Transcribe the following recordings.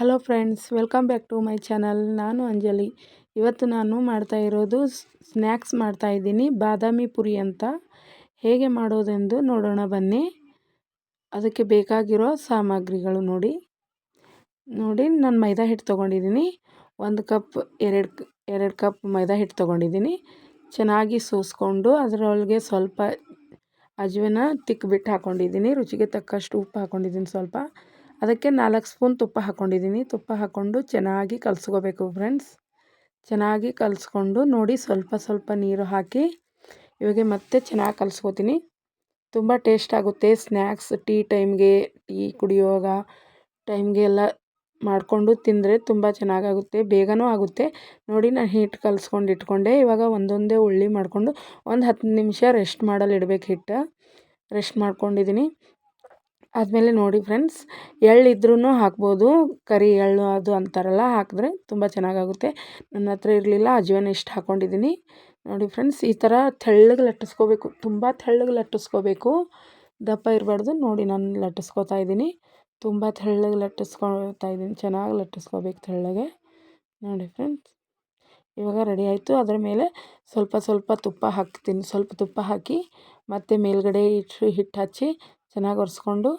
Hello friends welcome back to my channel ನಾನು ಅಂಜಲಿ. ಇವತ್ತು ನಾನು ಮಾಡ್ತಾ ಇರೋದು ಸ್ನ್ಯಾಕ್ಸ್ ಮಾಡ್ತಾ ಇದ್ದೀನಿ. ಬಾದಾಮಿ ಪುರಿ ಅಂತ. ಹೇಗೆ ಮಾಡೋದೆಂದು ನೋಡೋಣ ಬನ್ನಿ. ಅದಕ್ಕೆ ಬೇಕಾಗಿರೋ ಸಾಮಗ್ರಿಗಳು ನೋಡಿ. ನೋಡಿ, ನಾನು ಮೈದಾ ಹಿಟ್ಟು ತೊಗೊಂಡಿದ್ದೀನಿ. ಒಂದು ಕಪ್, ಎರಡು ಎರಡು ಕಪ್ ಮೈದಾ ಹಿಟ್ಟು ತೊಗೊಂಡಿದ್ದೀನಿ. ಚೆನ್ನಾಗಿ ಸೋಸ್ಕೊಂಡು ಅದರೊಳಗೆ ಸ್ವಲ್ಪ ಅಜ್ವನ ತಿಕ್ಕಿಬಿಟ್ಟು ಹಾಕ್ಕೊಂಡಿದ್ದೀನಿ ರುಚಿಗೆ ತಕ್ಕಷ್ಟು ಉಪ್ಪು ಹಾಕ್ಕೊಂಡಿದ್ದೀನಿ ಸ್ವಲ್ಪ. ಅದಕ್ಕೆ ನಾಲ್ಕು ಸ್ಪೂನ್ ತುಪ್ಪ ಹಾಕ್ಕೊಂಡಿದ್ದೀನಿ ತುಪ್ಪ ಹಾಕ್ಕೊಂಡು ಚೆನ್ನಾಗಿ ಕಲಸ್ಕೋಬೇಕು ಫ್ರೆಂಡ್ಸ್ ಚೆನ್ನಾಗಿ ಕಲಿಸ್ಕೊಂಡು ನೋಡಿ ಸ್ವಲ್ಪ ಸ್ವಲ್ಪ ನೀರು ಹಾಕಿ ಇವಾಗ ಮತ್ತೆ ಚೆನ್ನಾಗಿ ಕಲಿಸ್ಕೋತೀನಿ. ತುಂಬ ಟೇಸ್ಟ್ ಆಗುತ್ತೆ ಸ್ನ್ಯಾಕ್ಸ್ ಟೀ ಟೈಮ್ಗೆ ಟೀ ಕುಡಿಯುವಾಗ ಟೈಮ್ಗೆ ಎಲ್ಲ ಮಾಡಿಕೊಂಡು ತಿಂದರೆ ತುಂಬ ಚೆನ್ನಾಗಾಗುತ್ತೆ, ಬೇಗನೂ ಆಗುತ್ತೆ. ನೋಡಿ ನಾನು ಹಿಟ್ಟು ಕಲಸ್ಕೊಂಡು ಇಟ್ಕೊಂಡೆ. ಇವಾಗ ಒಂದೊಂದೇ ಉಳ್ಳಿ ಮಾಡಿಕೊಂಡು ಒಂದು ಹತ್ತು ನಿಮಿಷ ರೆಸ್ಟ್ ಮಾಡಲು ಇಡಬೇಕು ಹಿಟ್ಟು. ರೆಸ್ಟ್ ಮಾಡ್ಕೊಂಡಿದ್ದೀನಿ ಆದಮೇಲೆ ನೋಡಿ ಫ್ರೆಂಡ್ಸ್ ಎಳ್ಳಿದ್ರೂ ಹಾಕ್ಬೋದು. ಕರಿ ಎಳ್ಳು ಅದು ಅಂತಾರಲ್ಲ, ಹಾಕಿದ್ರೆ ತುಂಬ ಚೆನ್ನಾಗಾಗುತ್ತೆ. ನನ್ನ ಹತ್ರ ಇರಲಿಲ್ಲ ಅಜ್ಜಿವನ ಇಷ್ಟು ಹಾಕ್ಕೊಂಡಿದ್ದೀನಿ ನೋಡಿ ಫ್ರೆಂಡ್ಸ್, ಈ ಥರ ತೆಳ್ಳಗೆ ಲಟ್ಟಿಸ್ಕೋಬೇಕು, ತುಂಬ ತೆಳ್ಳಗೆ ಲಟ್ಟಿಸ್ಕೋಬೇಕು. ದಪ್ಪ ಇರಬಾರ್ದು, ನೋಡಿ ನಾನು ಲಟ್ಟಿಸ್ಕೋತಾ ಇದ್ದೀನಿ. ತುಂಬ ತೆಳ್ಳಗೆ ಲಟ್ಟಿಸ್ಕೊಳ್ತಾ ಇದ್ದೀನಿ, ಚೆನ್ನಾಗಿ ಲಟ್ಟಿಸ್ಕೋಬೇಕು ತೆಳ್ಳಗೆ. ನೋಡಿ ಫ್ರೆಂಡ್ಸ್, ಇವಾಗ ರೆಡಿ ಆಯಿತು. ಅದರ ಮೇಲೆ ಸ್ವಲ್ಪ ಸ್ವಲ್ಪ ತುಪ್ಪ ಹಾಕ್ತೀನಿ, ಸ್ವಲ್ಪ ತುಪ್ಪ ಹಾಕಿ ಮತ್ತೆ ಮೇಲ್ಗಡೆ ಇಟ್ಟು ಹಿಟ್ಟು ಹಚ್ಚಿ ಚೆನ್ನಾಗಿ ಒರೆಸ್ಕೊಂಡು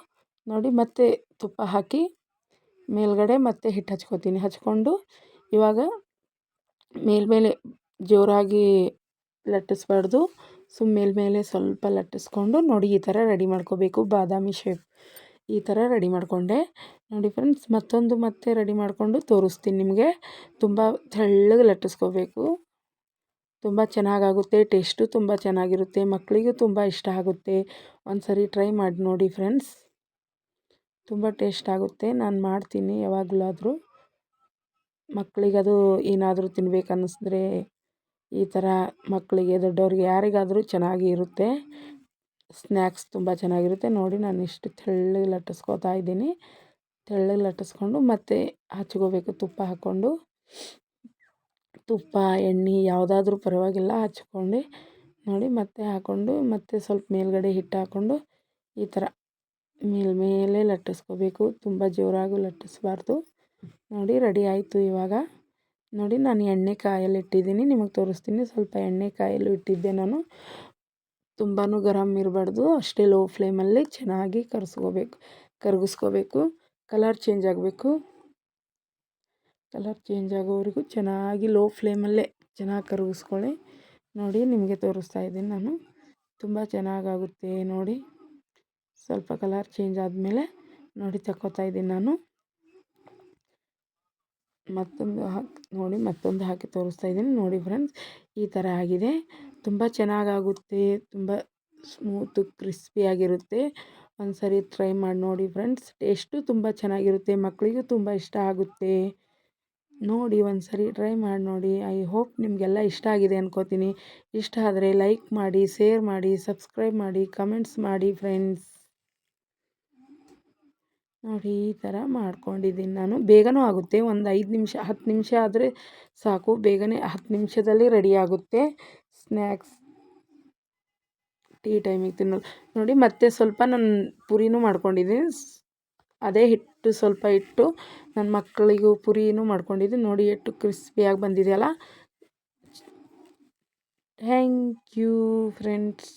ನೋಡಿ ಮತ್ತೆ ತುಪ್ಪ ಹಾಕಿ ಮೇಲ್ಗಡೆ ಮತ್ತೆ ಹಿಟ್ಟು ಹಚ್ಕೋತೀನಿ. ಹಚ್ಕೊಂಡು ಇವಾಗ ಮೇಲ್ಮೇಲೆ ಜೋರಾಗಿ ಲಟ್ಟಿಸ್ಬಾರ್ದು. ಸುಮ್ಮ ಮೇಲ್ಮೇಲೆ ಸ್ವಲ್ಪ ಲಟ್ಟಿಸ್ಕೊಂಡು ನೋಡಿ ಈ ಥರ ರೆಡಿ ಮಾಡ್ಕೋಬೇಕು. ಬಾದಾಮಿ ಶೇಪ್ ಈ ಥರ ರೆಡಿ ಮಾಡಿಕೊಂಡೆ. ನೋಡಿ ಫ್ರೆಂಡ್ಸ್ ಮತ್ತೊಂದು ಮತ್ತೆ ರೆಡಿ ಮಾಡಿಕೊಂಡು ತೋರಿಸ್ತೀನಿ ನಿಮಗೆ. ತುಂಬ ತೆಳ್ಳಗೆ ಲಟ್ಟಿಸ್ಕೋಬೇಕು. ತುಂಬ ಚೆನ್ನಾಗಾಗುತ್ತೆ, ಟೇಸ್ಟು ತುಂಬ ಚೆನ್ನಾಗಿರುತ್ತೆ ಮಕ್ಕಳಿಗೂ ತುಂಬ ಇಷ್ಟ ಆಗುತ್ತೆ. ಒಂದು ಸರಿ ಟ್ರೈ ಮಾಡಿ ನೋಡಿ ಫ್ರೆಂಡ್ಸ್. ತುಂಬ ಟೇಸ್ಟ್ ಆಗುತ್ತೆ, ನಾನು ಮಾಡ್ತೀನಿ ಯಾವಾಗಲಾದರೂ. ಮಕ್ಕಳಿಗೆ ಅದು ಏನಾದರೂ ತಿನ್ಬೇಕು ಅನ್ನಿಸಿದ್ರೆ ಈ ಥರ ಮಕ್ಕಳಿಗೆ ದೊಡ್ಡವ್ರಿಗೆ ಯಾರಿಗಾದರೂ ಚೆನ್ನಾಗಿ ಇರುತ್ತೆ. ಸ್ನ್ಯಾಕ್ಸ್ ತುಂಬ ಚೆನ್ನಾಗಿರುತ್ತೆ. ನೋಡಿ ನಾನು ಇಷ್ಟು ತೆಳ್ಳಗೆ ಲಟ್ಟಿಸ್ಕೋತಾ ಇದ್ದೀನಿ. ತೆಳ್ಳಗೆ ಲಟ್ಟಿಸ್ಕೊಂಡು ಮತ್ತೆ ಹಚ್ಕೋಬೇಕು ತುಪ್ಪ ಹಾಕ್ಕೊಂಡು. ತುಪ್ಪ, ಎಣ್ಣೆ ಯಾವುದಾದ್ರೂ ಪರವಾಗಿಲ್ಲ, ಹಚ್ಕೊಂಡು ನೋಡಿ ಮತ್ತೆ ಹಾಕ್ಕೊಂಡು ಮತ್ತೆ ಸ್ವಲ್ಪ ಮೇಲ್ಗಡೆ ಹಿಟ್ಟು ಹಾಕ್ಕೊಂಡು ಈ ಥರ ಮೇಲ್ಮೇಲೆ ಲಟ್ಟಿಸ್ಕೋಬೇಕು. ತುಂಬ ಜೋರಾಗೂ ಲಟ್ಟಿಸ್ಬಾರ್ದು. ನೋಡಿ ರೆಡಿ ಆಯಿತು ಇವಾಗ. ನೋಡಿ ನಾನು ಎಣ್ಣೆ ಕಾಯಲ್ಲಿ ಇಟ್ಟಿದ್ದೀನಿ. ನಿಮಗೆ ತೋರಿಸ್ತೀನಿ. ಸ್ವಲ್ಪ ಎಣ್ಣೆ ಕಾಯಲ್ಲೂ ಇಟ್ಟಿದ್ದೆ ನಾನು. ತುಂಬಾ ಗರಮ್ ಇರಬಾರ್ದು. ಅಷ್ಟೇ ಲೋ ಫ್ಲೇಮಲ್ಲಿ ಚೆನ್ನಾಗಿ ಕರ್ಸ್ಕೋಬೇಕು, ಕರಗಿಸ್ಕೋಬೇಕು. ಕಲರ್ ಚೇಂಜ್ ಆಗಬೇಕು. ಕಲರ್ ಚೇಂಜ್ ಆಗೋವರೆಗೂ ಚೆನ್ನಾಗಿ ಲೋ ಫ್ಲೇಮಲ್ಲೇ ಚೆನ್ನಾಗಿ ಕರಗಿಸ್ಕೊಳ್ಳಿ. ನೋಡಿ, ನಿಮಗೆ ತೋರಿಸ್ತಾ ಇದ್ದೀನಿ ನಾನು. ತುಂಬ ಚೆನ್ನಾಗಾಗುತ್ತೆ ನೋಡಿ. ಸ್ವಲ್ಪ ಕಲರ್ ಚೇಂಜ್ ಆದಮೇಲೆ ನೋಡಿ ತಗೋತಾ ಇದ್ದೀನಿ ನಾನು. ಮತ್ತೊಂದು ಹಾಕಿ, ನೋಡಿ, ಮತ್ತೊಂದು ಹಾಕಿ ತೋರಿಸ್ತಾ ಇದ್ದೀನಿ. ನೋಡಿ ಫ್ರೆಂಡ್ಸ್ ಈ ಥರ ಆಗಿದೆ. ತುಂಬ ಚೆನ್ನಾಗಾಗುತ್ತೆ, ತುಂಬ ಸ್ಮೂತು ಕ್ರಿಸ್ಪಿಯಾಗಿರುತ್ತೆ ಒಂದು ಸರಿ ಟ್ರೈ ಮಾಡಿ ನೋಡಿ ಫ್ರೆಂಡ್ಸ್ ಟೇಸ್ಟು ತುಂಬ ಚೆನ್ನಾಗಿರುತ್ತೆ ಮಕ್ಕಳಿಗೂ ತುಂಬ ಇಷ್ಟ ಆಗುತ್ತೆ. ನೋಡಿ ಒಂದು ಸರಿ ಟ್ರೈ ಮಾಡಿ ನೋಡಿ. ಐ ಹೋಪ್ ನಿಮಗೆಲ್ಲ ಇಷ್ಟ ಆಗಿದೆ ಅನ್ಕೋತೀನಿ. ಇಷ್ಟ ಆದರೆ ಲೈಕ್ ಮಾಡಿ ಶೇರ್ ಮಾಡಿ ಸಬ್ಸ್ಕ್ರೈಬ್ ಮಾಡಿ ಕಮೆಂಟ್ಸ್ ಮಾಡಿ ಫ್ರೆಂಡ್ಸ್ ನೋಡಿ, ಈ ಥರ ಮಾಡ್ಕೊಂಡಿದ್ದೀನಿ ನಾನು. ಬೇಗನೂ ಆಗುತ್ತೆ. ಒಂದು ಐದು ನಿಮಿಷ, ಹತ್ತು ನಿಮಿಷ ಆದರೆ ಸಾಕು. ಬೇಗನೆ ಹತ್ತು ನಿಮಿಷದಲ್ಲಿ ರೆಡಿ ಆಗುತ್ತೆ. ಸ್ನ್ಯಾಕ್ಸ್ ಟೀ ಟೈಮಿಗೆ ತಿನ್ನೋದು. ನೋಡಿ, ಮತ್ತೆ ಸ್ವಲ್ಪ ನಾನು ಪುರಿನೂ ಮಾಡ್ಕೊಂಡಿದ್ದೀನಿ. ಅದೇ ಹಿಟ್ಟು ಸ್ವಲ್ಪ ಇಟ್ಟು ನನ್ನ ಮಕ್ಕಳಿಗೂ ಪುರಿನೂ ಮಾಡ್ಕೊಂಡಿದ್ದೀನಿ ನೋಡಿ ಎಷ್ಟು ಕ್ರಿಸ್ಪಿಯಾಗಿ ಬಂದಿದೆಯಲ್ಲ ಥ್ಯಾಂಕ್ ಯು ಫ್ರೆಂಡ್ಸ್.